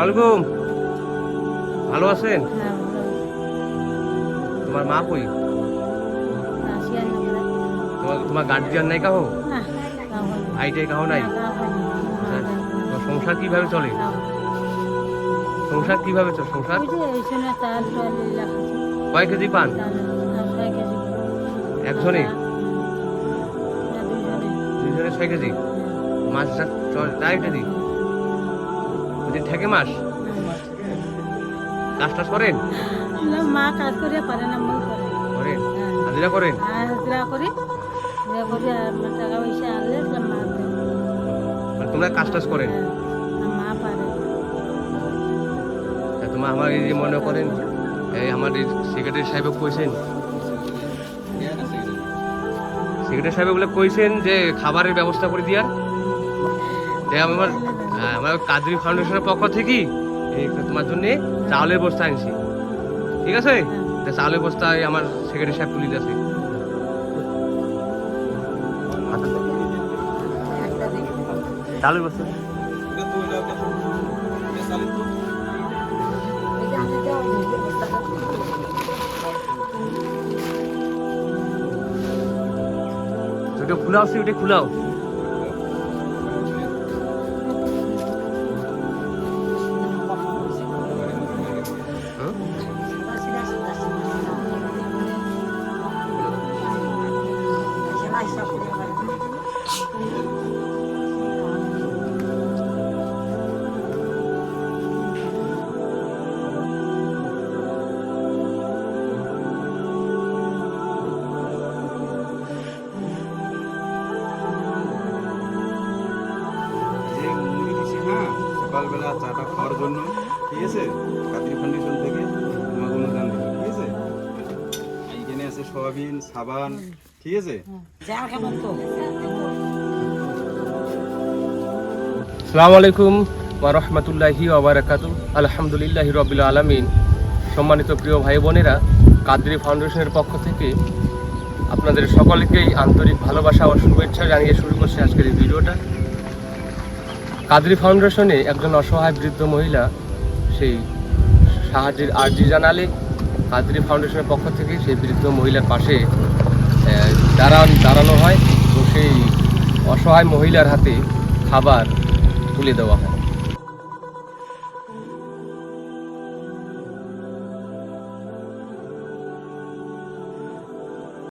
আলাইকুম ভালো আছেন? হ্যাঁ তোমার মা কই? তোমার তোমার গার্জিয়ান নাই কাহো? না ভাইটাই কাহো নাই? সংসার কীভাবে চলে? সংসার কীভাবে চলে? সংসার? কয় কেজি পান? একজনে? দুইজনে। ছয় কেজি? মাছ চার কেজি? ওদিন থেকে মাস কাজ টাজ করেন? মা কাজ করিয়া পারে না করে। করেন? হাজিরা করেন? আর হাজিরা করি। হাজিরা করি আর টাকা পয়সা তোমরা কাজ টাজ করেন? তোমার আমার এই যে মনে করেন, এই আমার এই সেক্রেটারি সাহেব কইছেন সেক্রেটারি সাহেব বলে কইছেন যে খাবারের ব্যবস্থা করে দিয়ার আমার আমার কাদরি ফাউন্ডেশনের পক্ষ থেকে তোমার জন্য চাউলের বস্তা আনছি। ঠিক আছে? চাউলের বস্তা আমার সেক্রেটারি সাহেব তুলি দিয়েছে। চাউলের বস্তা ওটা খুলাও সে ওটা খুলাও হুম? যে হ্যাঁ সকালবেলা চাটা খাওয়ার জন্য ঠিক আছে? কাতির ফাউন্ডেশন থেকে তোমাকে অনুদান দেবে ঠিক আছে? এখানে আছে সয়াবিন সাবান ঠিক আছে? আসসালামু আলাইকুম ওয়া রাহমাতুল্লাহি ওয়া বারাকাতু আলহামদুলিল্লাহি রাব্বিল আলামিন। সম্মানিত প্রিয় ভাই বোনেরা কাদরি ফাউন্ডেশনের পক্ষ থেকে আপনাদের সকলকেই আন্তরিক ভালোবাসা ও শুভেচ্ছা জানিয়ে শুরু করছে আজকের এই ভিডিওটা। কাদরি ফাউন্ডেশনে একজন অসহায় বৃদ্ধ মহিলা সেই সাহায্যের আর্জি জানালে কাদরি ফাউন্ডেশনের পক্ষ থেকে সেই বৃদ্ধ মহিলার পাশে দাঁড়ান, দাঁড়ানো হয় এবং সেই অসহায় মহিলার হাতে খাবার তুলে দেওয়া হয়।